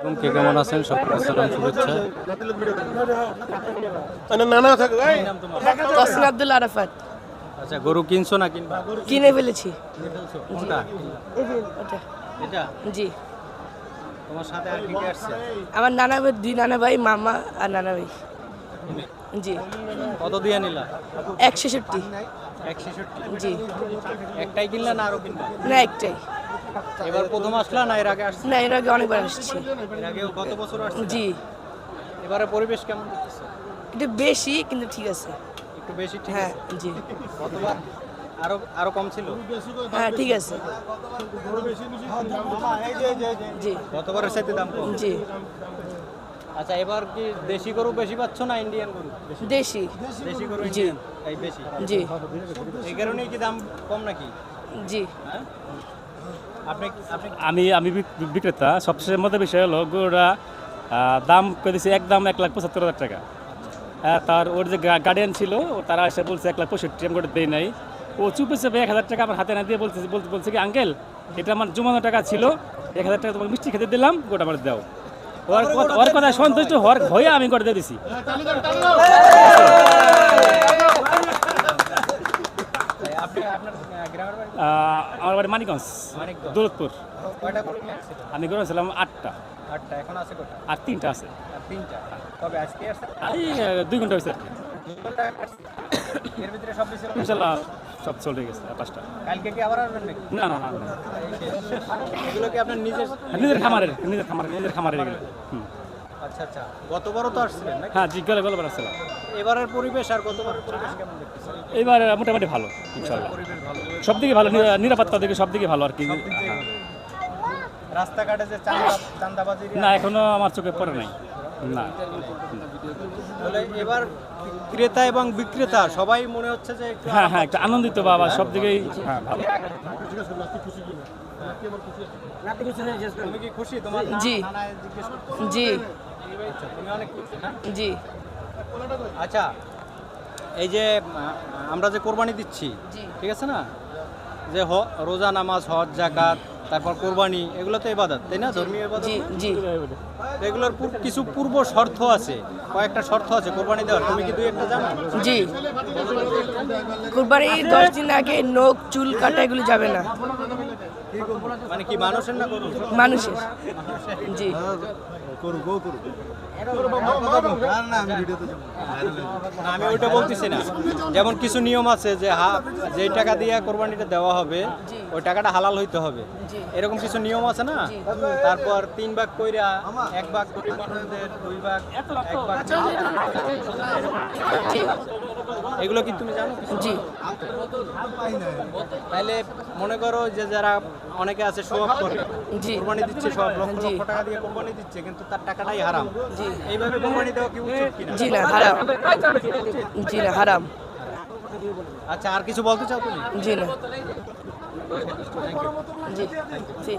এবং কে কেমন আছেন? সকলকে সালাম শুভেচ্ছা। নানা থাকে তাসিন আব্দুল আরাফাত। আচ্ছা গরু কিনছো না কিনবা? কিনে ফেলেছি। কোনটা? এটা। জি। তোমার সাথে আর কি কি আসছে? আমার নানা ভাই দুই নানা ভাই মামা আর নানা ভাই। জি। কত দিয়ে নিলা? এক ছেষট্টি এক ছেষট্টি জি। একটাই কিনলা না আরও কিনবা? না একটাই। এবার প্রথম আসলা না এর আগে আসছে না এর আগে অনেকবার আসছি। এর আগেও গত বছর আসছে জি। এবারে পরিবেশ কেমন দেখতেছো? একটু বেশি কিন্তু ঠিক আছে। একটু বেশি ঠিক হ্যাঁ জি। গতবার আরও আরও কম ছিল? হ্যাঁ ঠিক আছে। জি। গতবারের সাথে দাম কম? জি। আচ্ছা এবার কি দেশি গরু বেশি পাচ্ছ না ইন্ডিয়ান গরু? দেশি। দেশি গরু জি। এই বেশি? জি। এই কারণেই কি দাম কম নাকি? জি। হ্যাঁ? আমি আমি বিক্রেতা। সবচেয়ে মধ্যে বিষয় হলো গরুরা দাম করে দিয়েছে একদম এক লাখ পঁচাত্তর হাজার টাকা। হ্যাঁ, তার ওর যে গার্ডিয়ান ছিল ও তারা এসে বলছে এক লাখ পঁয়ষট্টি আমি করে দেই নাই। ও চুপে চেপে এক হাজার টাকা আমার হাতে না দিয়ে বলছে বলছে কি আঙ্কেল এটা আমার জমানো টাকা ছিল এক হাজার টাকা তোমাকে মিষ্টি খেতে দিলাম গোটা আমার দাও। ওর কথা- ওর কথা সন্তুষ্ট হওয়ার হয়ে আমি করে দিয়ে দিছি। আমার বাড়ি মানিকগঞ্জ। দৌলতপুর। আমি করেছিলাম আটটা। আটটা এখন আছে আর তিনটা আছে। তিনটা। কবে আজকে দুই ঘণ্টা হয়েছে। এর ভিতরে সব বেশি ইনশাল্লাহ সব চলে গেছে পাঁচটা। কালকে কি আবার আসবেন নাকি? না না না না। এগুলো কি আপনার নিজের নিজের খামারের নিজের খামারের নিজের খামারের এগুলো। হুম। আচ্ছা আচ্ছা। গতবারও তো আসছিলেন নাকি? হ্যাঁ জি গেলে গেলে আসছিলাম এবারের পরিবেশ আর গতবারের পরিবেশ কেমন দেখতেছেন? এবার মোটামুটি ভালো ইনশাল্লাহ। পরিবেশ ভালো সব দিকে ভালো নিরাপত্তা দিকে সব দিকে ভালো আর কি। হ্যাঁ। রাস্তাঘাটে যে চান্দা চান্দাবাজি না এখনও আমার চোখে পড়ে নাই। না। তাহলে এবার ক্রেতা এবং বিক্রেতা সবাই মনে হচ্ছে যে হ্যাঁ হ্যাঁ একটা আনন্দিত বাবা সব দিকেই হ্যাঁ ভালো। তুমি কি খুশি? তোমার জি। জি। আচ্ছা, তুমি অনেক খুশি। না জি। আচ্ছা এই যে আমরা যে কোরবানি দিচ্ছি ঠিক আছে না? যে হ রোজা নামাজ হজ জাকাত তারপর কোরবানি এগুলো তো এবাদত তাই না? ধর্মীয় এবাদত জি জি। এগুলোর কিছু পূর্ব শর্ত আছে কয়েকটা শর্ত আছে কোরবানি দেওয়ার তুমি কি দুই একটা জানো? জি। কোরবানি দশ দিন আগে নখ চুল কাটা এগুলো যাবে না। মানে কি মানুষের না করুন মানুষের। জি। না আমি ওইটা বলতেছি না। যেমন কিছু নিয়ম আছে যে হা যেই টাকা দিয়ে কোরবানিটা দেওয়া হবে ওই টাকাটা হালাল হইতে হবে। এরকম কিছু নিয়ম আছে না? তারপর তিন ভাগ কইরা এক ভাগ দুই ভাগ এক ভাগ এগুলো কি তুমি জানো জি। তাহলে মনে করো যে যারা অনেকে আছে সব করে জি। কোরবানি দিচ্ছে সব লক্ষ জি। লক্ষ টাকা দিয়ে কোম্পানি দিচ্ছে কিন্তু তার টাকাটাই হারাম। জি। এইভাবে কোম্পানি দেওয়া কি উচিত কিনা? জি না হারাম। জি না হারাম। আচ্ছা আর কিছু বলতে চাও তুমি? জি না। জি জি।